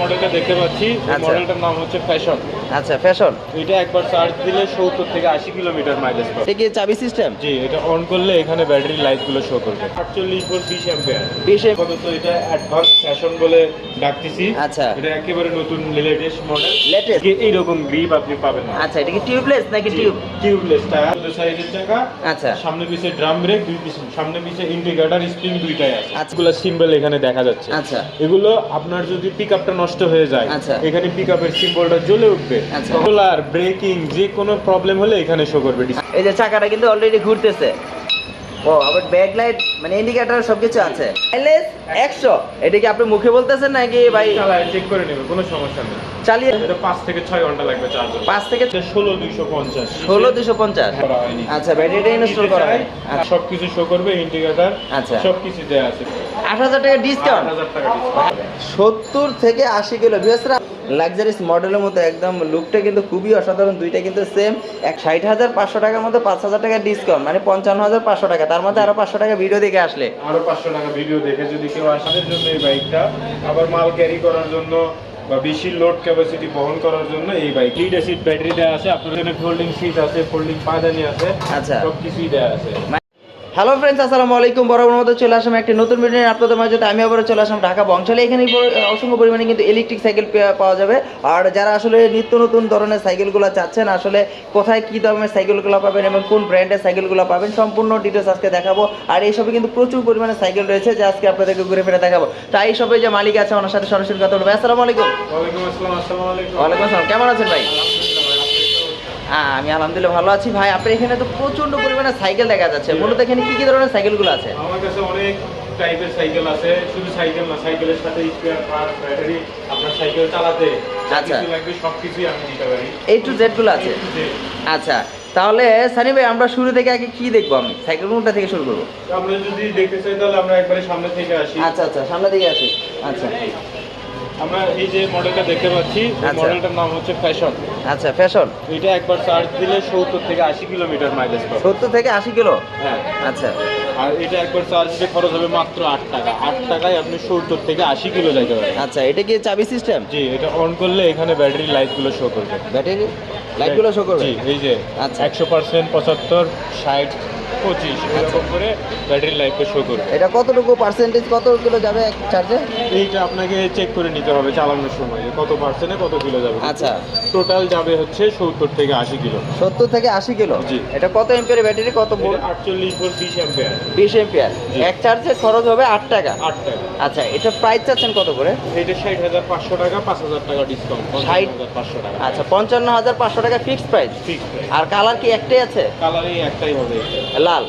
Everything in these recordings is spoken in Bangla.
মডেলটা দেখতে পাচ্ছি। আচ্ছা। মডেলটার নাম হচ্ছে ফ্যাশন আচ্ছা ফ্যাশন এটা একবার চার্জ দিলে সত্তর থেকে আশি কিলোমিটার মাইলেজ পাবে। এটা কি চাবি সিস্টেম জি এটা অন করলে এখানে ব্যাটারি লাইটগুলো শো করবে। আটচল্লিশ ভোল্ট বিশ অ্যাম্পিয়ার বিশ আপাতত এটা অ্যাডভান্স ফ্যাশন বলে ডাকতেছি। আচ্ছা। এটা একেবারে নতুন লেটেস্ট মডেল Latest? এইরকম গ্রিপ আপনি পাবেন না। আচ্ছা এটা কি টিউবলেস নাকি টিউব টিউবলেস টায়ার দুটো সাইজের চাকা। আচ্ছা। সামনে পিছে ড্রাম ব্রেক দুই পিছে সামনে পিছে ইন্ডিকেটর স্প্রিং দুইটাই আছে। আচ্ছা। এগুলো সিম্বল এখানে দেখা যাচ্ছে। আচ্ছা। এগুলো আপনার যদি পিক আপটা নষ্ট হয়ে যায়। আচ্ছা। এখানে পিক আপের সিম্বলটা জ্বলে উঠবে। সোলার ব্রেকিং যে কোনো প্রবলেম হলে এখানে শো করবে এই যে চাকাটা কিন্তু অলরেডি ঘুরতেছে। ও আবার ব্যাক লাইট মানে ইন্ডিকেটর সবকিছু আছে। এলএস 100 এটা কি আপনি মুখে বলতেছেন নাকি ভাই? চেক করে নেবে কোনো সমস্যা নেই। চালিয়ে পাঁচ থেকে ছয় ঘণ্টা লাগবে চার্জ পাঁচ থেকে ষোলো দুইশো পঞ্চাশ। ষোলো দুশো পঞ্চাশ। আচ্ছা ব্যাটারিটা ইনস্টল করা হয়। সবকিছু শো করবে ইন্ডিকেটর আচ্ছা। সবকিছু দেওয়া আছে। আট হাজার টাকা ডিসকাউন্ট। সত্তর থেকে আশি কিলো। বিশেষরা লাক্সারিস মডেলের মতো একদম লুকটা কিন্তু খুবই অসাধারণ দুইটা কিন্তু সেম এক ষাট হাজার পাঁচশো টাকার মধ্যে পাঁচ হাজার টাকা ডিসকাউন্ট মানে পঞ্চান্ন হাজার পাঁচশো টাকা। তার মধ্যে আরও পাঁচশো টাকা ভিডিও দেখে আসলে। আরও পাঁচশো টাকা ভিডিও দেখে যদি কেউ আসাদের জন্য এই বাইকটা আবার মাল ক্যারি করার জন্য বা বেশি লোড ক্যাপাসিটি বহন করার জন্য এই বাইক লিড অ্যাসিড ব্যাটারি দেওয়া আছে আপনার এখানে ফোল্ডিং সিট আছে ফোল্ডিং পাদানি আছে আচ্ছা। সব কিছুই দেওয়া আছে হ্যালো ফ্রেন্ডস আসসালামু আলাইকুম। বরাবর মতো চলে আসলাম একটি নতুন ভিডিও আপনাদের মাঝে আমি আবারও চলে আসলাম ঢাকা বংশালে। এখানে অসংখ্য পরিমাণে কিন্তু ইলেকট্রিক সাইকেল পাওয়া যাবে। আর যারা আসলে নিত্য নতুন ধরনের সাইকেলগুলো চাচ্ছেন আসলে কোথায় কী দামের সাইকেলগুলো পাবেন এবং কোন ব্র্যান্ডের সাইকেলগুলো পাবেন সম্পূর্ণ ডিটেলস আজকে দেখাবো। আর এইসবে কিন্তু প্রচুর পরিমাণে সাইকেল রয়েছে যা আজকে আপনাদেরকে ঘুরে ফিরে দেখাবো। তাই এইসবে যে মালিক আছে ওনার সাথে সরাসরি কথা বলব। আসসালামু আলাইকুম। ওয়ালাইকুম আসসালাম আসসালামু আলাইকুম। ওয়ালাইকুম আসসালাম। কেমন আছেন ভাই আলহামদুলিল্লাহ ভাই, আপনি তো- হ্যাঁ আমি আলহামদুলিল্লাহ ভালো আছি। ভাই আপনার এখানে তো প্রচণ্ড পরিমাণে সাইকেল দেখা যাচ্ছে। মূলত এখানে কি কি ধরনের সাইকেলগুলো আছে? আমার কাছে অনেক টাইপের সাইকেল আছে। শুধু সাইকেল না সাইকেলের সাথে স্পেয়ার পার্ট ব্যাটারি আপনার সাইকেল চালাতে আচ্ছা। লাগবে সবকিছুই আমি দিতে পারি। এই টু জেডগুলো আছে? আচ্ছা তাহলে সানি ভাই আমরা শুরু থেকে আগে কি দেখব আমি? সাইকেল কোনটা থেকে শুরু করব? আমরা যদি দেখতে চাই তাহলে আমরা একবারে সামনে থেকে আসি। আচ্ছা আচ্ছা সামনে দিকে আসি। আচ্ছা। আমরা এই যে মডেলটা দেখতে পাচ্ছি আচ্ছা। মডেলটার নাম হচ্ছে ফ্যাশন। আচ্ছা ফ্যাশন। এটা একবার চার্জ দিলে সত্তর থেকে আশি কিলোমিটার মাইলেজ পাবে সত্তর থেকে আশি কিলো? হ্যাঁ। আচ্ছা। আর এটা একবার চার্জ দিলে খরচ হবে মাত্র আট টাকা। আট টাকায় আপনি সত্তর থেকে আশি কিলো যাইতে পারেন আচ্ছা এটা কি চাবি সিস্টেম জি এটা অন করলে এখানে ব্যাটারি লাইটগুলো শো করবে। ব্যাটারি লাইটগুলো শো করবে? জি এই যে আচ্ছা। একশো পার্সেন্ট পঁচাত্তর ষাট পঁচিশ এরকম করে ব্যাটারি লাইফকে শো করবে। এটা কতটুকু পার্সেন্টেজ কত কিলো যাবে এক চার্জে এইটা আপনাকে চেক করে নিতে হবে চালানোর সময় কত পার্সেন্টে কত কিলো যাবে। আচ্ছা। টোটাল যাবে হচ্ছে সত্তর থেকে আশি কিলো। সত্তর থেকে আশি কিলো? জি। এটা কত এমপিয়ার ব্যাটারি কত বল আটচল্লিশ ভোল্ট বিশ অ্যাম্পিয়ার বিশ এমপিয়ার। এক চার্জে খরচ হবে আট টাকা? আট টাকা। আচ্ছা এটা প্রাইস চাচ্ছেন কত করে? এইটা ষাট হাজার পাঁচশো টাকা পাঁচ হাজার টাকা ডিসকাউন্ট ষাট? হাজার পাঁচশো টাকা। আচ্ছা পঞ্চান্ন হাজার পাঁচশো টাকা ফিক্সড প্রাইস আর কালার কি একটাই আছে? কালার এই একটাই হবে। লাল?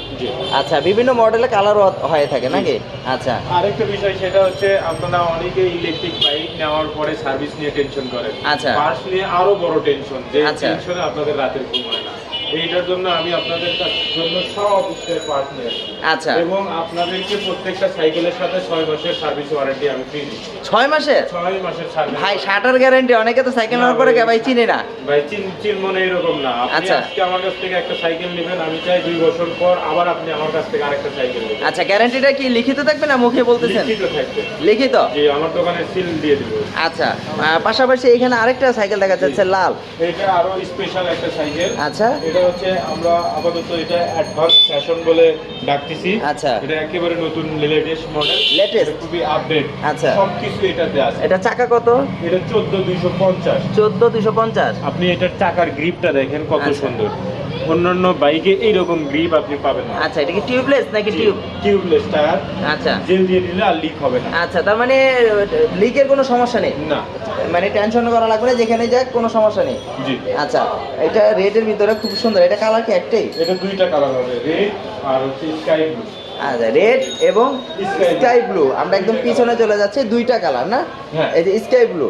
আচ্ছা বিভিন্ন মডেলে কালার হয়ে থাকে নাকি? আচ্ছা। আরেকটা বিষয় সেটা হচ্ছে আপনারা অনেকে ইলেকট্রিক বাইক নেওয়ার পরে সার্ভিস নিয়ে টেনশন করেন। আচ্ছা। পার্টস নিয়ে আরও বড় টেনশন যে আচ্ছা। টেনশনে আপনাদের রাতের ঘুম হয় না। এইটার জন্য আমি আপনাদের জন্য সব স্পেয়ার পার্ট আচ্ছা। এবং আপনাদেরকে প্রত্যেকটা সাইকেলের সাথে ছয় মাসের সার্ভিস ওয়ারেন্টি আমি ফ্রি দিচ্ছি। ছয় মাসের ছয় মাসের সার্ভিস ভাই শাটার গ্যারান্টি অনেকে তো সাইকেল নেওয়ার পরে ভাই চিনে না। ভাই চিন চিন মনে এরকম না। আচ্ছা। আজকে আমার কাছ থেকে একটা সাইকেল নেবেন আমি চাই দুই বছর পর আবার আপনি আমার কাছ থেকে আরেকটা সাইকেল নেবেন। আচ্ছা গ্যারান্টিটা কি লিখিত থাকবে না মুখে বলতেছেন? লিখিত থাকবে। লিখিত? যে আমার দোকানে সিল দিয়ে দিব। আচ্ছা পাশাপাশি এখানে আরেকটা সাইকেল দেখা যাচ্ছে লাল। এটা আরও স্পেশাল একটা সাইকেল। আচ্ছা। এটা হচ্ছে আমরা আপাতত এটা অ্যাডভান্স ফ্যাশন বলে ডাকতেছি। আচ্ছা। এটা একেবারে নতুন লেটেস্ট মডেল লেটেস্ট খুবই আপডেট আচ্ছা। সবকিছু এটাতে আছে। এটা চাকা কত? এটা চোদ্দ দুইশো পঞ্চাশ। চোদ্দ দুশো পঞ্চাশ। আপনি এটার চাকার গ্রিপটা দেখেন কত আচ্ছা। সুন্দর। অন্যান্য বাইকে এইরকম গ্রিপ আপনি পাবেন না। আচ্ছা এটা কি টিউবলেস নাকি টিউব টিউবলেস টায়ার আচ্ছা। জেল দিয়ে দিলে আর লিক হবে না। আচ্ছা তার মানে লিকের কোনো সমস্যা নেই? না। মানে টেনশন করা লাগবে না যেখানে যাক কোনো সমস্যা নেই? জি। আচ্ছা এটা রেডের ভিতরে খুব সুন্দর। এটা কালার কি একটাই? এটা দুইটা কালার হবে রেড আর হচ্ছে স্কাই ব্লু আচ্ছা রেড এবং স্কাই ব্লু আমরা একদম পিছনে চলে যাচ্ছি দুইটা কালার না? হ্যাঁ। এই যে স্কাই ব্লু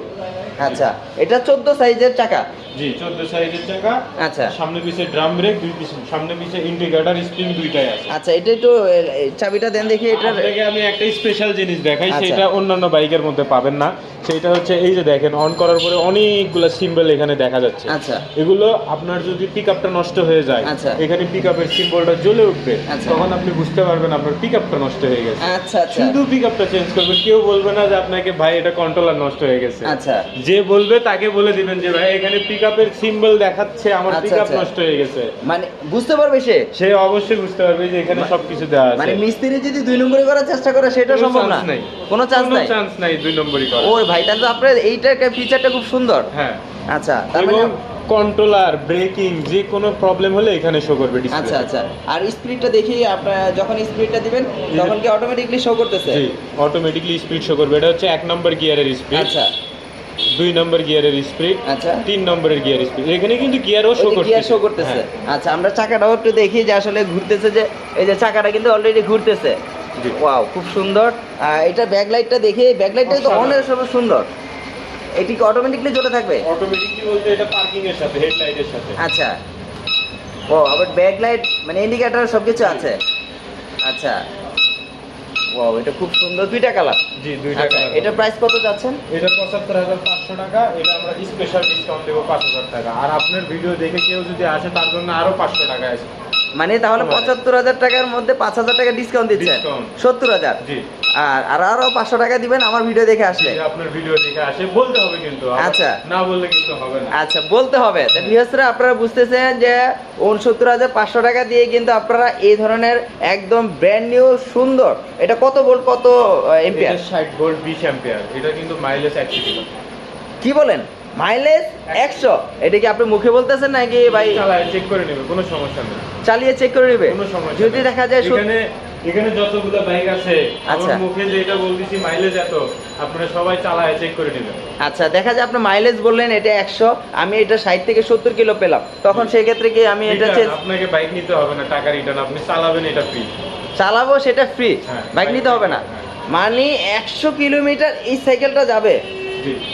আচ্ছা এটা চোদ্দ সাইজের চাকা। জি চোদ্দ সাইজের চাকা আচ্ছা। সামনে পিছে ড্রাম ব্রেক দুই পিছে সামনে পিছে ইন্ডিকেটর স্প্রিং দুইটাই আছে। আচ্ছা এটা একটু চাবিটা দেন দেখি এটা আপনাকে আমি একটা স্পেশাল জিনিস দেখাই আচ্ছা। সেটা অন্যান্য বাইকের মধ্যে পাবেন না। সেটা হচ্ছে এই যে দেখেন অন করার পরে অনেকগুলো সিম্বল এখানে দেখা যাচ্ছে। আচ্ছা। এগুলো আপনার যদি পিকআপটা নষ্ট হয়ে যায় আচ্ছা। এখানে পিকআপের সিম্বলটা জ্বলে উঠবে আচ্ছা। তখন আপনি বুঝতে পারবেন আপনার পিকআপটা নষ্ট হয়ে গেছে। আচ্ছা শুধু পিকআপটা চেঞ্জ করবেন কেউ বলবে না যে আপনাকে ভাই এটা কন্ট্রোলার নষ্ট হয়ে গেছে। আচ্ছা। যে বলবে তাকে বলে দিবেন যে ভাই এখানে পিকআপের সিম্বল দেখাচ্ছে আমার আচ্ছা, পিকআপ আচ্ছা। নষ্ট হয়ে গেছে। মানে বুঝতে পারবে সে? সে অবশ্যই বুঝতে পারবে যে এখানে সবকিছু দেওয়া আছে। মানে মিস্ত্রি যদি দুই নম্বরে করার চেষ্টা করে সেটা সম্ভব না। কোনো চান্স কোনো নাই। চান্স নাই দুই নম্বরই করা ওর ভাই তাহলে আপনার এইটার ফিচারটা খুব সুন্দর। হ্যাঁ। আচ্ছা তার মানে কন্ট্রোলার ব্রেকিং যে কোনো প্রবলেম হলে এখানে শো করবে আচ্ছা ডিসপ্লে আচ্ছা। আর স্পিডটা দেখি আপনারা যখন স্পিডটা দিবেন তখন কি অটোমেটিকলি শো করতেছে? জি অটোমেটিকলি স্পিড শো করবে। এটা হচ্ছে এক নম্বর গিয়ারের স্পিড আচ্ছা। দুই নম্বর গিয়ারের স্পিড আচ্ছা। তিন নম্বরের গিয়ার স্পিড এখানে কিন্তু গিয়ারও শো করছে গিয়ার শো করতেছে। আচ্ছা আমরা চাকাটাও একটু দেখি যে আসলে ঘুরতেছে যে এই যে চাকাটা কিন্তু অলরেডি ঘুরতেছে। ওয়াও খুব সুন্দর। এটা ব্যাকলাইটটা দেখি ব্যাকলাইটটা তো। অনেক সব সুন্দর। এটি কি অটোমেটিকলি জ্বলে থাকবে? অটোমেটিকলি বলতে এটা পার্কিং এর সাথে হেডলাইটের সাথে। আচ্ছা। ও আবার ব্যাকলাইট মানে ইন্ডিকেটর সবকিছু আছে। আচ্ছা। ওয়াও এটা খুব সুন্দর। দুইটা কালার। জি দুইটা আচ্ছা কালার। এটা প্রাইস কত যাচ্ছেন? এটা পঁচাত্তর হাজার পাঁচশো টাকা এটা আমরা স্পেশাল ডিসকাউন্ট দেবো পাঁচ হাজার টাকা। আর আপনার ভিডিও দেখে কেউ যদি আসে তার জন্য আরও পাঁচশো টাকা আছে। মানে তাহলে পঁচাত্তর হাজার টাকার মধ্যে পাঁচ হাজার টাকা ডিসকাউন্ট দিচ্ছেন। সত্তর হাজার? আর আর আরও পাঁচশো টাকা দিবেন আমার ভিডিও দেখে আসলে। আপনার ভিডিও দেখে আসে। বলতে হবে কিন্তু আচ্ছা। না বললে কিন্তু হবে না। আচ্ছা বলতে হবে। তা আপনারা বুঝতেছেন যে উনসত্তর হাজার পাঁচশো টাকা দিয়ে কিন্তু আপনারা এই ধরনের একদম ব্র্যান্ড নিউ সুন্দর এটা কত ভোল্ট কত এম্পিয়ার ষাট ভোল্ট বিশ অ্যাম্পিয়ার এটা কিন্তু মাইলেজ একশো কি বলেন? মাইলেজ একশো। এটা কি আপনি মুখে বলতেছেন নাকি ভাই? চেক করে নেবে কোনো সমস্যা নেই। চালিয়ে চেক করে নেবে? কোনো সমস্যা যদি দেখা যায় এখানে এখানে যতগুলো বাইক আছে আচ্ছা। মুখে যেটা বলতেছি মাইলেজ এত আপনারা সবাই চালায় চেক করে নেবেন। আচ্ছা দেখা যায় আপনি মাইলেজ বললেন এটা একশো। আমি এটা ষাট থেকে সত্তর কিলো পেলাম। তখন সেই ক্ষেত্রে কি আমি এটা আপনাকে বাইক নিতে হবে না টাকা রিটার্ন আপনি চালাবেন এটা ফ্রি চালাবো সেটা ফ্রি হ্যাঁ, বাইক নিতে হবে না। হ্যাঁ। মানে একশো কিলোমিটার এই সাইকেলটা যাবে।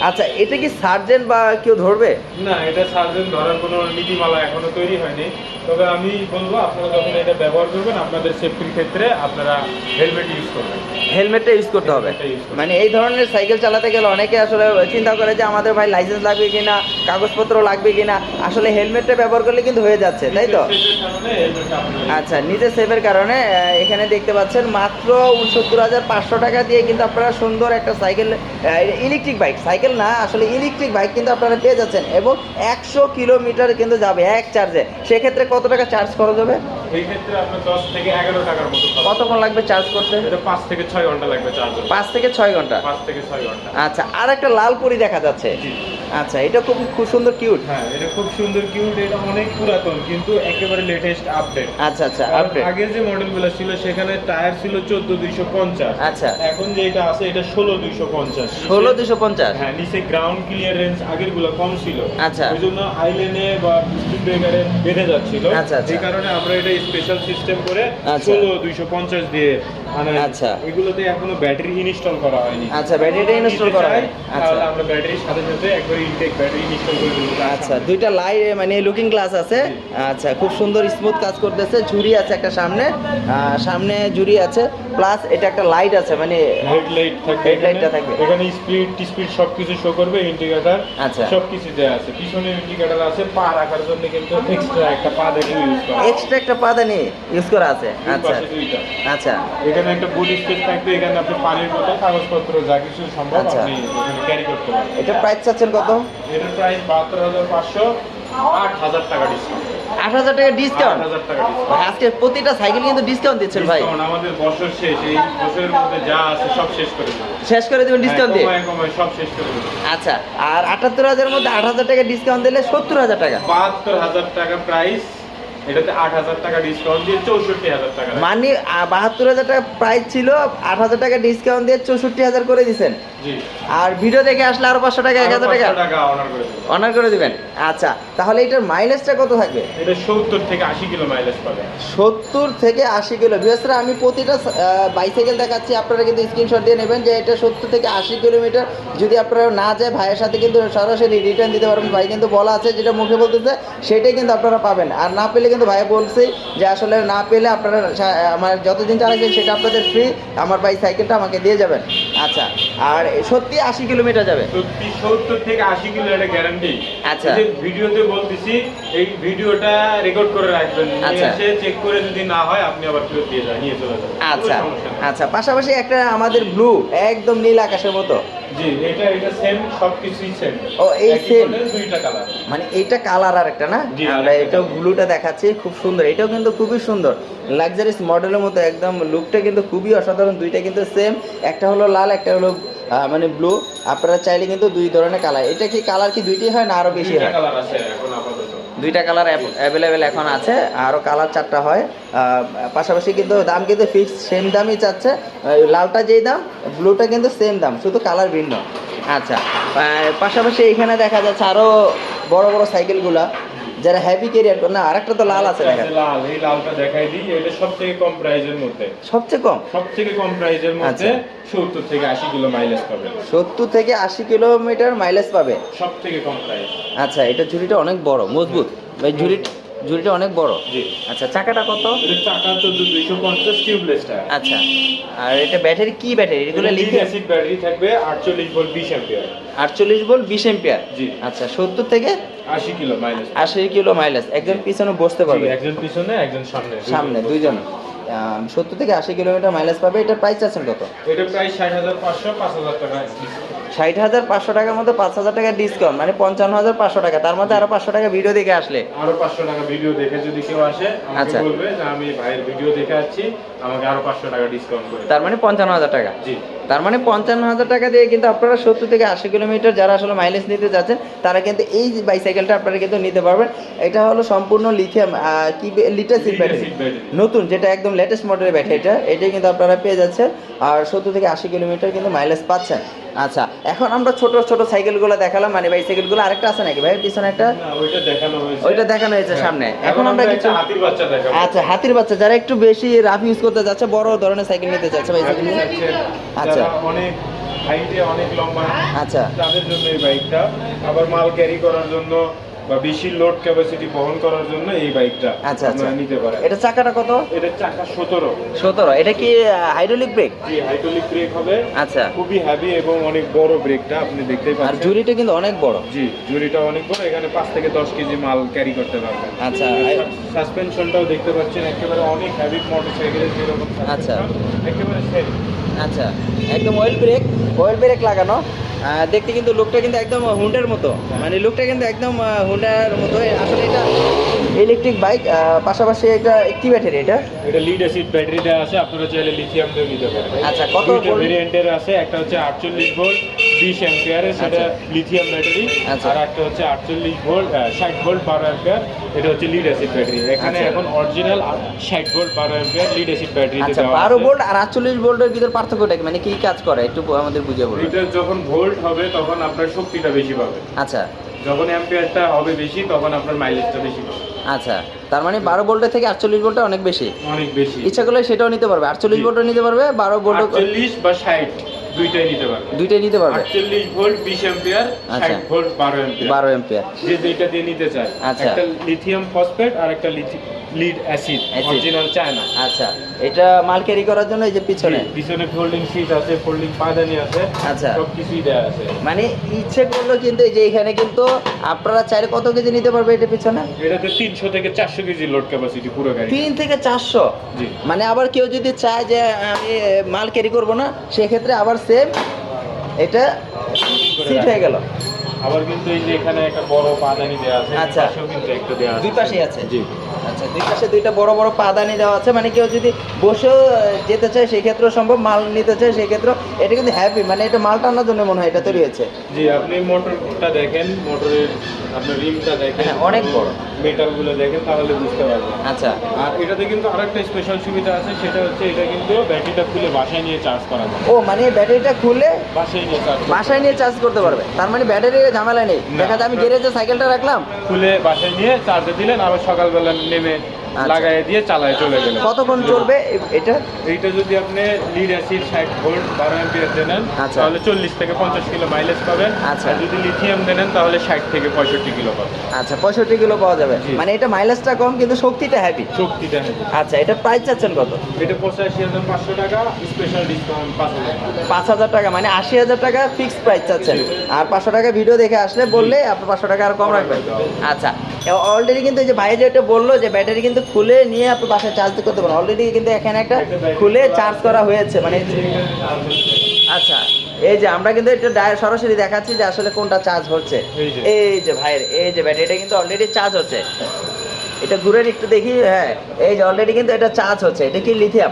আচ্ছা এটা কি সার্জেন্ট বা কেউ ধরবে? না এটা সার্জন ধরার কোনো নীতিমালা এখনও তৈরি হয়নি। তবে আমি বলব আপনারা যখন এটা ব্যবহার করবেন আপনাদের সেফটির ক্ষেত্রে আপনারা হেলমেট ইউজ করবেন। হেলমেটটা ইউজ করতে হবে। মানে এই ধরনের সাইকেল চালাতে গেলে অনেকে আসলে চিন্তা করে যে আমাদের ভাই লাইসেন্স লাগবে কিনা? কাগজপত্র লাগবে কিনা? আসলে হেলমেটটা ব্যবহার করলে কিন্তু হয়ে যাচ্ছে তাই তো? আচ্ছা নিজে সেফের কারণে এখানে দেখতে পাচ্ছেন মাত্র উনসত্তর হাজার পাঁচশো টাকা দিয়ে কিন্তু আপনারা সুন্দর একটা সাইকেল ইলেকট্রিক বাইক সাইকেল না, আসলে ইলেকট্রিক বাইক কিন্তু আপনারা পেয়ে যাচ্ছেন। এবং একশো কিলোমিটার কিন্তু যাবে এক চার্জে সেক্ষেত্রে কত টাকা চার্জ খরচ হবে? এই ক্ষেত্রে আপনার দশ থেকে এগারো টাকার মতো কতক্ষণ লাগবে চার্জ করতে? এটা পাঁচ থেকে ছয় ঘণ্টা লাগবে চার্জার পাঁচ থেকে ছয় ঘণ্টা? পাঁচ থেকে ছয় ঘণ্টা। আচ্ছা আর একটা লাল পরি দেখা যাচ্ছে। আচ্ছা এটা খুব খুব সুন্দর কিউট হ্যাঁ এটা খুব সুন্দর কিউট এটা অনেক পুরাতন কিন্তু একেবারে লেটেস্ট আপডেট আচ্ছা আচ্ছা আপডেট আগের যে মডেলগুলো ছিল সেখানে টায়ার ছিল চোদ্দ দুইশো পঞ্চাশ। আচ্ছা। এখন আছে এটা ষোলো দুইশো পঞ্চাশ। ষোলো দুশো পঞ্চাশ। হ্যাঁ নিচে গ্রাউন্ড ক্লিয়ারেন্স আগেরগুলো কম ছিল। আচ্ছা। ওই জন্য আইলেনে বা স্পিড ব্রেকারে বেঁধে যাচ্ছিল। আচ্ছা, আচ্ছা। এই কারণে আমরা এটা স্পেশাল সিস্টেম করে আচ্ছা। ষোলো দুইশো পঞ্চাশ দিয়ে আনা আচ্ছা। এগুলোতে এখনও ব্যাটারি ইনস্টল করা হয়নি। আচ্ছা ব্যাটারিটা ইনস্টল করা হয় আচ্ছা। আমরা ব্যাটারির সাথে সাথে একবার ইনটেক ব্যাটারি ইনস্টল করে দেবো। আচ্ছা দুইটা লাইট মানে লুকিং গ্লাস আছে। আচ্ছা খুব সুন্দর স্মুথ কাজ করতেছে। ঝুড়ি আছে একটা সামনে। আহ, সামনে ঝুড়ি আছে। প্লাস এটা একটা লাইট আছে মানে হেডলাইট থাকবে হেডলাইটটা। থাকবে। এখানে স্পিড স্পিড সবকিছু শো করবে ইন্ডিকেটর আচ্ছা। সবকিছু দেওয়া আছে। পিছনে ইন্ডিকেটর আছে পা রাখার জন্য কিন্তু এক্সট্রা একটা পা দেখে ইউজ করা এক্সট্রা একটা পাদানি ইউজ করা আছে। আচ্ছা। আচ্ছা। এখানে একটা বুট স্পেস থাকবে এখানে আপনি পানির বোতল কাগজপত্র যা কিছু সম্ভব আচ্ছা। আপনি ক্যারি করতে পারবেন। এটা প্রাইস চাচ্ছেন কত? এটার প্রাইস বাহাত্তর হাজার পাঁচশো। আট হাজার টাকা ডিসকাউন্ট আট হাজার টাকা ডিসকাউন্ট হাজার টাকা ডিসকাউন্ট আজকে প্রতিটা সাইকেল কিন্তু ডিসকাউন্ট দিচ্ছেন ভাই। আমাদের বছর শেষ এই বছরের মধ্যে যা আছে সব শেষ করে শেষ করে দেবেন ডিসকাউন্ট দিয়ে? কমায় সব শেষ করে আচ্ছা আর আটাত্তর হাজারের মধ্যে আট হাজার টাকা ডিসকাউন্ট দিলে সত্তর হাজার টাকা। বাহাত্তর হাজার টাকা প্রাইস এটাতে আট হাজার টাকা ডিসকাউন্ট দিয়ে চৌষট্টি হাজার টাকা মানে বাহাত্তর হাজার টাকা প্রাইস ছিল আট হাজার টাকা ডিসকাউন্ট দিয়ে চৌষট্টি হাজার করে দিচ্ছেন আর ভিডিও দেখে আসলে আরও পাঁচশো টাকা এক হাজার টাকা? আরও 500 টাকা অনার করে দিবেন। আচ্ছা তাহলে এটার মাইলেজটা কত থাকবে? এটা সত্তর থেকে আশি কিলো মাইলেজ পাবে। সত্তর থেকে আশি কিলো। বিশেষ আমি প্রতিটা বাইসাইকেল দেখাচ্ছি আপনারা কিন্তু স্ক্রিনশট দিয়ে নেবেন যে এটা সত্তর থেকে আশি কিলোমিটার। যদি আপনারা না যায় ভাইয়ের সাথে কিন্তু সরাসরি রিটার্ন দিতে পারবেন। ভাই কিন্তু বলা আছে যেটা মুখে বলতেছে সেটাই কিন্তু আপনারা পাবেন। আর না পেলে কিন্তু ভাই বলছে যে আসলে না পেলে আপনারা আমার যতদিন চালাচ্ছেন সেটা আপনাদের ফ্রি আমার ভাই সাইকেলটা আমাকে দিয়ে যাবেন। আচ্ছা আর সত্যি আশি কিলোমিটার যাবে? সত্যি সত্তর থেকে আশি কিলো এটা গ্যারান্টি আচ্ছা। ভিডিওতে বলতেছি এই ভিডিওটা রেকর্ড করে রাখবেন। আচ্ছা। চেক করে যদি না হয় আপনি আবার ফেরত দিয়ে যান নিয়ে চলে যাবেন আচ্ছা। আচ্ছা পাশাপাশি একটা আমাদের ব্লু একদম নীল আকাশের মতো। জি এটা এটা সেম সবকিছুই সেম ও, এই সেম দুইটা কালার মানে এটা কালার আর একটা না? জি, আমরা আরেকটা এটাও ব্লুটা দেখাচ্ছি খুব সুন্দর। এটাও কিন্তু খুবই সুন্দর। লাক্সারিস মডেলের মতো একদম লুকটা কিন্তু খুবই অসাধারণ। দুইটা কিন্তু সেম একটা হলো লাল একটা হলো মানে ব্লু আপনারা চাইলে কিন্তু দুই ধরনের কালার এটা কি কালার কি দুইটাই হয় না আরও বেশি হয়? কালার আছে এখন আপাতত দুইটা কালার অ্যাভেলেবেল এখন আছে আরও কালার চারটা হয়। পাশাপাশি কিন্তু দাম কিন্তু ফিক্স সেম দামই চাচ্ছে। লালটা যেই দাম ব্লুটা কিন্তু সেম দাম, শুধু কালার ভিন্ন। আচ্ছা পাশাপাশি এখানে দেখা যাচ্ছে আরও বড় বড় সাইকেলগুলা যারা হ্যাভি ক্যারিয়ার করে না আরেকটা তো লাল আছে দেখেন। লাল এই লালটা দেখাই দিই এটা সবথেকে কম প্রাইজের মধ্যে। সবচেয়ে কম? সবথেকে কম প্রাইজের মধ্যে আচ্ছা। সত্তর থেকে আশি কিলো মাইলেজ পাবে সত্তর থেকে আশি কিলোমিটার মাইলেজ পাবে সবথেকে কম প্রাইস আচ্ছা এটা ঝুড়িটা অনেক বড় মজবুত। ভাই ঝুড়ি ঝুড়িটা অনেক বড়? জি। আচ্ছা চাকাটা কত? চাকা চোদ্দ দুইশো পঞ্চাশ টিউবলেস টায়ার আচ্ছা আর এটা ব্যাটারি কি ব্যাটারি? এগুলো লিখে অ্যাসিড ব্যাটারি থাকবে আটচল্লিশ ভোল্ট বিশ অ্যাম্পিয়ার আটচল্লিশ ভোল্ট বিশ এম্পিয়ার জি। আচ্ছা সত্তর থেকে আশি কিলো মাইলেজ আশি কিলো মাইলেজ একজন পিছনে বসতে পারবে। একজন পিছনে একজন সামনে। সামনে দুইজন। সত্তর থেকে আশি কিলোমিটার মাইলেজ পাবে। এটা প্রাইস আছেন কত? এটা প্রায় ষাট হাজার পাঁচশো পাঁচ হাজার টাকা। ষাট হাজার পাঁচশো টাকার মধ্যে পাঁচ হাজার টাকা ডিসকাউন্ট মানে পঞ্চান্ন হাজার পাঁচশো টাকা। তার মধ্যে আরও পাঁচশো টাকা ভিডিও দেখে আসলে। আরও পাঁচশো টাকা ভিডিও দেখে যদি কেউ আসে আচ্ছা। বলবে যে আমি ভাইয়ের ভিডিও দেখে আসছি। আমাকে আরও পাঁচশো টাকা ডিসকাউন্ট করে তার মানে পঞ্চান্ন হাজার টাকা? জি। তার মানে পঞ্চান্ন হাজার টাকা দিয়ে কিন্তু আপনারা সত্তর থেকে আশি কিলোমিটার যারা আসলে মাইলেজ নিতে যাচ্ছেন তারা কিন্তু এই বাইসাইকেলটা আপনারা কিন্তু নিতে পারবেন। এটা হলো সম্পূর্ণ লিথিয়াম কি লিটার সিট ব্যাটারি নতুন যেটা একদম লেটেস্ট মডেলের ব্যাটারি এটা। কিন্তু আপনারা পেয়ে যাচ্ছেন। আর সত্তর থেকে আশি কিলোমিটার কিন্তু মাইলেজ পাচ্ছেন। আচ্ছা এখন আমরা ছোট ছোট সাইকেলগুলো দেখালাম। মানে বাইসাইকেলগুলো আরেকটা আছে নাকি ভাই? পিছনে একটা? ওইটা দেখানো হয়েছে। ওইটা দেখানো হয়েছে হ্যাঁ। সামনে। এখন আমরা কিছু হাতির বাচ্চা দেখাবো। আচ্ছা হাতির বাচ্চা। যারা একটু বেশি রাফ ইউজ করতে যাচ্ছে বড় ধরনের সাইকেল নিতে চাচ্ছে ভাই সাইকেল আচ্ছা। অনেক হাইটে অনেক লম্বা আচ্ছা। তাদের জন্য এই বাইকটা আবার মাল ক্যারি করার জন্য বা বেশি লোড ক্যাপাসিটি বহন করার জন্য এই বাইকটা আচ্ছা আচ্ছা। নিতে পারেন। এটা চাকাটা কত? এটা চাকা সতেরো। সতেরো। এটা কি হাইড্রোলিক ব্রেক জি হাইড্রোলিক ব্রেক হবে। আচ্ছা। খুবই হ্যাভি এবং অনেক বড় ব্রেকটা আপনি দেখতেই আর জুরিটা কিন্তু অনেক বড়। জি জুরিটা অনেক বড়। এখানে পাঁচ থেকে দশ কেজি মাল ক্যারি করতে পারবেন। আচ্ছা সাসপেনশনটাও দেখতে পাচ্ছেন। একেবারে অনেক হ্যাভি মোটরসাইকেলের যেরকম আচ্ছা। একেবারে সেম আচ্ছা। একদম অয়েল ব্রেক অয়েল ব্রেক লাগানো। দেখতে কিন্তু লুকটা কিন্তু একদম হুন্ডার মতো। মানে লুকটা কিন্তু একদম হুন্ডার মতো। আসলে এটা ইলেকট্রিক বাইক পাশাপাশি এটা কি ব্যাটারি এটা? এটা লিড অ্যাসিড ব্যাটারি দেওয়া আছে আপনারা চাইলে লিথিয়াম দিয়ে নিতে পারেন। আচ্ছা, কত ভেরিয়েন্টের আছে একটা হচ্ছে আটচল্লিশ ভোল্ট বিশ অ্যাম্পিয়ারের সেটা লিথিয়াম ব্যাটারি আচ্ছা। আর একটা হচ্ছে আটচল্লিশ ভোল্ট ষাট ভোল্ট বারো অ্যাম্পিয়ার এটা হচ্ছে লিড অ্যাসিড ব্যাটারি এখানে আচ্ছা। এখন অরিজিনাল ষাট ভোল্ট বারো অ্যাম্পিয়ার লিড অ্যাসিড ব্যাটারি আচ্ছা বারো ভোল্ট আর আটচল্লিশ ভোল্টের ভিতর পার্থক্যটা কি? মানে কি কাজ করে? একটু আমাদের বুঝিয়ে বলুন। এটা যখন ভোল্ট হবে তখন আপনার শক্তিটা বেশি পাবে। আচ্ছা। যখন অ্যাম্পিয়ারটা হবে বেশি তখন আপনার মাইলেজটা বেশি পাবে। আচ্ছা। তার মানে বারো ভোল্টের থেকে আটচল্লিশ ভোল্টটা অনেক বেশি। অনেক বেশি। ইচ্ছা করলে সেটাও নিতে পারবে। আটচল্লিশ। ভোল্টও নিতে পারবে বারো ভোল্ট আটচল্লিশ বা ষাট দুইটাই নিতে পারবে। দুইটাই নিতে পারবে? আটচল্লিশ ভোল্ট বিশ অ্যাম্পিয়ার আচ্ছা। ষাট ভোল্ট বারো অ্যাম্পিয়ার বারো এম্পিয়ার যে যেটা দিয়ে নিতে চায়। আচ্ছা। একটা লিথিয়াম ফসফেট আর একটা লিড অ্যাসিড অরিজিনাল চায়না আচ্ছা এটা মাল ক্যারি করার জন্য এই যে পিছনে? পিছনে ফোল্ডিং সিট আছে ফোল্ডিং পাদানি আছে আচ্ছা। সব কিছুই আছে। মানে ইচ্ছে করল কিন্তু এই যে এখানে কিন্তু আপনারা চাইলে কত কেজি নিতে পারবে এটা পিছনে? এটাতে তিনশো থেকে চারশো কেজি লোড ক্যাপাসিটি পুরো গাড়ি। তিন থেকে চারশো? জি। মানে আবার কেউ যদি চায় যে আমি মাল ক্যারি করব না সেক্ষেত্রে আবার সেম এটা সিট হয়ে গেল। আবার কিন্তু এই যে এখানে একটা বড় পাদানি দেওয়া আছে আচ্ছা। কিন্তু একটা দেওয়া আছে। দুই পাশেই আছে? জি। আচ্ছা দুই পাশে দুইটা বড় বড় পাদানি দেওয়া আছে মানে কেউ যদি বসেও যেতে চায় সেই ক্ষেত্রেও সম্ভব মাল নিতে চায় সেই ক্ষেত্রেও এটা কিন্তু হ্যাপি মানে এটা মাল টানার জন্য মনে হয় এটা তৈরি হয়েছে। জি আপনি মোটরটা দেখেন মোটরের আপনার রিমটা দেখেন হ্যাঁ, অনেক বড়। মেটালগুলো দেখেন তাহলে বুঝতে পারবেন। আচ্ছা। আর এটাতে কিন্তু আরেকটা স্পেশাল সুবিধা আছে সেটা হচ্ছে এটা কিন্তু ব্যাটারিটা খুলে বাসায় নিয়ে চার্জ করা যায়। ও মানে ব্যাটারিটা খুলে বাসায় নিয়ে চার্জ বাসায় নিয়ে চার্জ করতে পারবে। তার মানে ব্যাটারি ঝামেলা নেই। দেখা যায় আমি গ্যারেজে সাইকেলটা রাখলাম। খুলে বাসায় নিয়ে চার্জে দিলেন আবার সকালবেলা নেমে আচ্ছা। লাগাই দিয়ে চালায় চলে গেলেন কতক্ষণ চলবে এটা? এইটা যদি আপনি লিড অ্যাসিড ষাট ভোল্ট বারো এম্পিয়ার দেন আচ্ছা। তাহলে চল্লিশ থেকে পঞ্চাশ কিলো মাইলেজ পাবেন। আচ্ছা। আর যদি লিথিয়াম দেন তাহলে ষাট থেকে পঁয়ষট্টি কিলো পাবেন। আচ্ছা পঁয়ষট্টি কিলো পাওয়া যাবে। মানে এটা মাইলেজটা কম কিন্তু শক্তিটা হ্যাপি শক্তিটা নেবে আচ্ছা এটা প্রাইস চাচ্ছেন কত? এটা পঁচাশি হাজার পাঁচশো টাকা স্পেশাল ডিসকাউন্ট পাঁচ হাজার পাঁচ হাজার টাকা মানে আশি হাজার টাকা ফিক্সড প্রাইস চাচ্ছেন। আর পাঁচশো টাকা ভিডিও দেখে আসলে বললে আপনি পাঁচশো টাকা আর কম রাখবেন। আচ্ছা অলরেডি কিন্তু এই যে ভাই যেটা বলল যে ব্যাটারি কিন্তু খুলে নিয়ে আপনি বাসায় চার্জ করতে পারেন। অলরেডি কিন্তু এখানে একটা খুলে চার্জ করা হয়েছে মানে আচ্ছা এই যে আমরা কিন্তু এটা ডায়- সরাসরি দেখাচ্ছি যে আসলে কোনটা চার্জ হচ্ছে। এই যে। ভাইয়ের এই যে ব্যাটারিটা কিন্তু অলরেডি চার্জ হচ্ছে। এটা ঘুরে একটু দেখি হ্যাঁ এই যে অলরেডি কিন্তু এটা চার্জ হচ্ছে এটা কি লিথিয়াম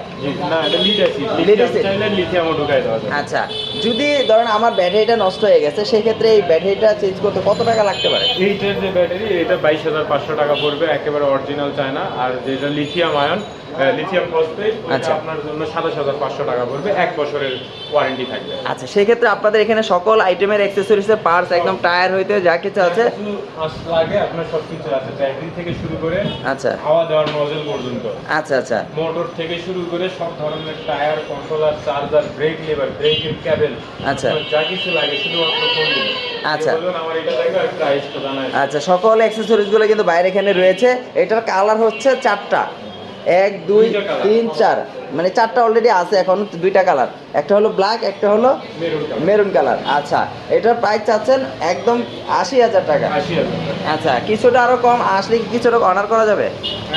আচ্ছা যদি ধরেন আমার ব্যাটারিটা নষ্ট হয়ে গেছে সেক্ষেত্রে এই ব্যাটারিটা চেঞ্জ করতে কত টাকা লাগতে পারে? এইটার যে ব্যাটারি এটা বাইশ হাজার পাঁচশো টাকা পড়বে একেবারে অরিজিনাল চায়না আর যেটা লিথিয়াম আয়ন লিথিয়াম ফসফেট আচ্ছা। আপনার জন্য সাতাশ হাজার পাঁচশো টাকা পড়বে এক বছরের ওয়ারেন্টি থাকবে। আচ্ছা সেই ক্ষেত্রে আপনাদের এখানে সকল আইটেমের অ্যাক্সেসরিজের পার্টস একদম টায়ার হইতে যা কিছু আছে। লাগে আপনার সব কিছু আছে ব্যাটারি থেকে শুরু করে আচ্ছা। হাওয়া দেওয়ার নজল পর্যন্ত। আচ্ছা আচ্ছা। মোটর থেকে শুরু করে সব ধরনের tyre controller charger brake lever ব্রেকের ক্যাবেল আচ্ছা। যা কিছু লাগে শুধুমাত্র ফোন আচ্ছা। আচ্ছা সকল অ্যাক্সেসরিজগুলো কিন্তু বাইরে এখানে রয়েছে। এটার কালার হচ্ছে চারটা। এক দুই তিন চার। মানে চারটা অলরেডি আছে এখন দুইটা কালার একটা হলো ব্ল্যাক একটা হলো মেরুন কালার আচ্ছা এটার প্রাইস চাচ্ছেন একদম আশি হাজার টাকা। আচ্ছা কিছুটা আরও কম আসলে কি কিছুটা অনার করা যাবে?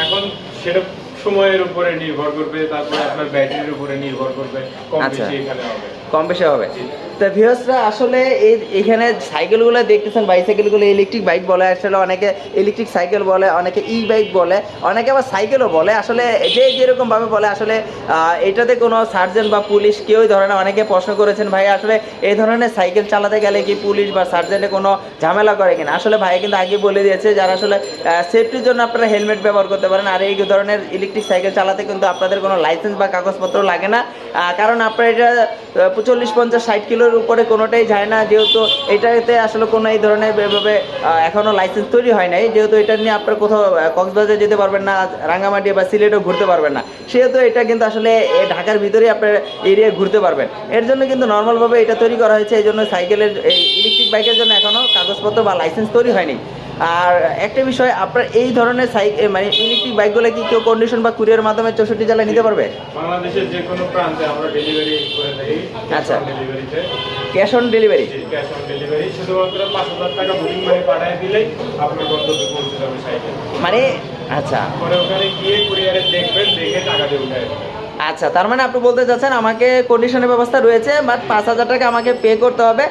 এখন সেটা সময়ের উপরে নির্ভর করবে তারপরে আপনার ব্যাটারির উপরে নির্ভর করবে কম আচ্ছা। বেশি এখানে হবে। কম বেশি হবে। তা ভিউসরা আসলে এই এখানে সাইকেলগুলো দেখতেছেন বাইসাইকেলগুলো ইলেকট্রিক বাইক বলে, আসলে অনেকে ইলেকট্রিক সাইকেল বলে, অনেকে ই বাইক বলে, অনেকে আবার সাইকেলও বলে। আসলে যে যেরকমভাবে বলে, আসলে এটাতে কোনো সার্জন বা পুলিশ কেউই ধরে না। অনেকে প্রশ্ন করেছেন, ভাই, আসলে এই ধরনের সাইকেল চালাতে গেলে কি পুলিশ বা সার্জেন্টে কোনো ঝামেলা করে কিনা? আসলে ভাই কিন্তু আগে বলে দিয়েছে, যারা আসলে সেফটির জন্য আপনারা হেলমেট ব্যবহার করতে পারেন। আর এই ধরনের ইলেকট্রিক সাইকেল চালাতে কিন্তু আপনাদের কোনো লাইসেন্স বা কাগজপত্র লাগে না। কারণ আপনারা এটা চল্লিশ পঞ্চাশ ষাট কিলোর উপরে কোনোটাই যায় না। যেহেতু এটাতে আসলে কোনো এই ধরনের এভাবে আহ, এখনও লাইসেন্স তৈরি হয় নাই। যেহেতু এটা নিয়ে আপনার কোথাও কক্সবাজার যেতে পারবেন না রাঙ্গামাটি বা সিলেটও ঘুরতে পারবেন না। সেহেতু এটা কিন্তু আসলে ঢাকার ভিতরেই আপনার এরিয়ায় ঘুরতে পারবেন। এর জন্য কিন্তু নর্মালভাবে এটা তৈরি করা হয়েছে। এই জন্য সাইকেলের এই ইলেকট্রিক বাইকের জন্য এখনও কাগজপত্র বা লাইসেন্স তৈরি হয়নি। আর একটা বিষয় আপনার এই ধরনের সাইক মানে ইলেকট্রিক বাইকগুলো কি কেউ কন্ডিশন বা কুরিয়ার মাধ্যমে চৌষট্টি জেলায় নিতে পারবে? বাংলাদেশের যে কোনো প্রান্তে আমরা ডেলিভারি করে থাকি। আচ্ছা। ডেলিভারিতে cash on delivery cash on delivery শুধুমাত্র পাঁচ হাজার টাকা বুকিং মানি পাঠিয়ে দিলেই আপনার গন্তব্যে পৌঁছে যাবে সাইকেল। মানে আচ্ছা। পরে ওখানে গিয়ে কুরিয়ারে দেখবেন দেখে টাকা দিয়ে দেবেন। আচ্ছা তার মানে আপনি বলতে চাচ্ছেন আমাকে কন্ডিশনের ব্যবস্থা রয়েছে বাট পাঁচ হাজার টাকা আমাকে পে করতে হবে।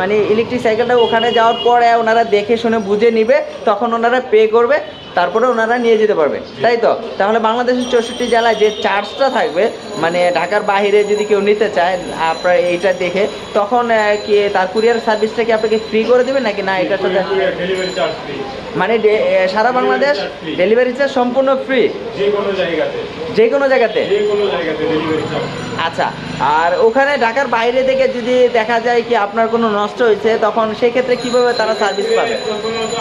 মানে ইলেকট্রিক সাইকেলটা ওখানে যাওয়ার পরে ওনারা দেখে শুনে বুঝে নিবে, তখন ওনারা পে করবে। তারপরে ওনারা নিয়ে যেতে পারবে। তাই তো? তাহলে বাংলাদেশের চৌষট্টি জেলায় যে চার্জটা থাকবে মানে ঢাকার বাইরে যদি কেউ নিতে চায় আপনার এইটা দেখে তখন কি তার কুরিয়ার সার্ভিসটা কি আপনাকে ফ্রি করে দেবে নাকি না? এটার সাথে ফ্রি মানে সারা বাংলাদেশ ডেলিভারি চার্জ সম্পূর্ণ ফ্রি যে কোনো জায়গাতে। যে কোনো জায়গাতে? আচ্ছা আর ওখানে ঢাকার বাইরে থেকে যদি দেখা যায় কি আপনার কোনো নষ্ট হয়েছে তখন সেক্ষেত্রে কীভাবে তারা সার্ভিস পাবে?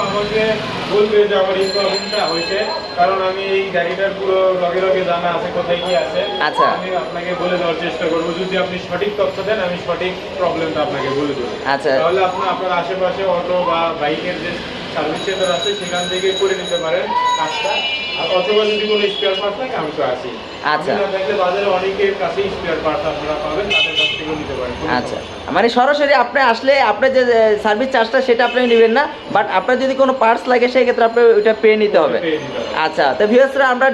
আমাকে বলবে যে আমার এই প্রবলেমটা হয়েছে কারণ আমি এই গাড়িটার পুরো লগে লগে জানা আছে কোথায় কি আছে। আচ্ছা। আমি আপনাকে বলে দেওয়ার চেষ্টা করব। যদি আপনি সঠিক তথ্য দেন আমি সঠিক প্রবলেমটা আপনাকে বলে দেবো। আচ্ছা। তাহলে আপনার আপনার আশেপাশে অটো বা বাইকের যে সার্ভিস সেন্টার আছে সেখান থেকে করে নিতে পারেন কাজটা। অথবা যদি কোনো স্পেয়ার পার্ট থাকে আমি তো আছি আচ্ছা। থাকলে বাজারে অনেকের কাছেই স্পেয়ার পার্ট আপনারা পাবেন তাদের কাছ থেকেও নিতে পারেন আচ্ছা মানে সরাসরি আপনি আসলে আপনার যে সার্ভিস চার্জটা সেটা আপনি নেবেন না বাট আপনার যদি কোনো পার্টস লাগে সেই ক্ষেত্রে আপনি ওইটা পে পেয়ে নিতে হবে। আচ্ছা তো ভিউয়ার্সরা আমরা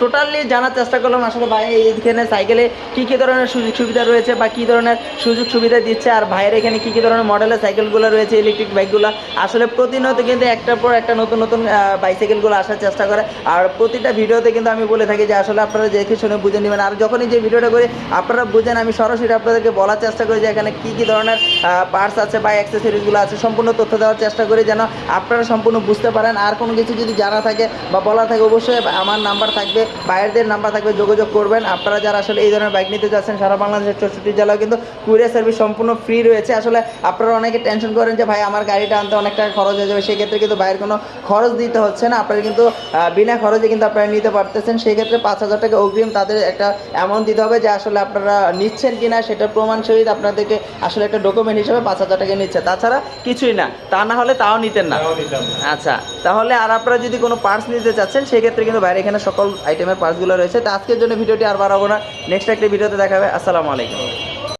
টোটালি জানার চেষ্টা করলাম, আসলে ভাই এইখানে সাইকেলে কী কী ধরনের সুযোগ সুবিধা রয়েছে বা কী ধরনের সুযোগ সুবিধা দিচ্ছে, আর ভাইয়ের এখানে কী কী ধরনের মডেলের সাইকেলগুলো রয়েছে ইলেকট্রিক বাইকগুলো আসলে প্রতিনিয়ত কিন্তু একটার পর একটা নতুন নতুন বাইসাইকেলগুলো আসার চেষ্টা করে। আর প্রতিটা ভিডিওতে কিন্তু আমি বলে থাকি যে, আসলে আপনারা দেখে শুনে বুঝে নেবেন। আর যখনই যে ভিডিওটা করি, আপনারা বুঝেন, আমি সরাসরি আপনাদেরকে বলার চেষ্টা করি যে, এখানে কী কী ধরনের পার্টস আছে বা অ্যাক্সেসরিজগুলো আছে, সম্পূর্ণ তথ্য দেওয়ার চেষ্টা করি যেন আপনারা সম্পূর্ণ বুঝতে পারেন। আর কোনো কিছু যদি জানা থাকে বা বলা থাকে, অবশ্যই আমার নাম্বার থাকবে। বাইরের নাম্বার থাকবে যোগাযোগ করবেন। আপনারা যারা আসলে এই ধরনের বাইক নিতে যাচ্ছেন সারা বাংলাদেশের চৌষট্টি জেলাও কিন্তু কুরিয়ার সার্ভিস সম্পূর্ণ ফ্রি রয়েছে। আসলে আপনারা অনেকে টেনশন করেন যে ভাই আমার গাড়িটা আনতে অনেক টাকা খরচ হয়ে যাবে। সেক্ষেত্রে কিন্তু বাইরের কোনো খরচ দিতে হচ্ছে না। আপনারা কিন্তু বিনা খরচে কিন্তু আপনারা নিতে পারতেছেন। সেক্ষেত্রে পাঁচ হাজার টাকা অগ্রিম তাদের একটা অ্যামাউন্ট দিতে হবে যে আসলে আপনারা নিচ্ছেন কি না সেটা প্রমাণ সহিত আপনাদেরকে আসলে একটা ডকুমেন্ট হিসেবে পাঁচ হাজার টাকা নিচ্ছে। তাছাড়া কিছুই না। তা না হলে তাও নিতেন না। না। আচ্ছা তাহলে আর আপনারা যদি কোনো পার্টস নিতে চাচ্ছেন সেক্ষেত্রে কিন্তু বাইরে এখানে সকল আইটেমের পার্টসগুলো রয়েছে। তো আজকের জন্য ভিডিওটি আর বাড়াবো না। নেক্সট একটা ভিডিওতে দেখাবে। আসসালামু আলাইকুম।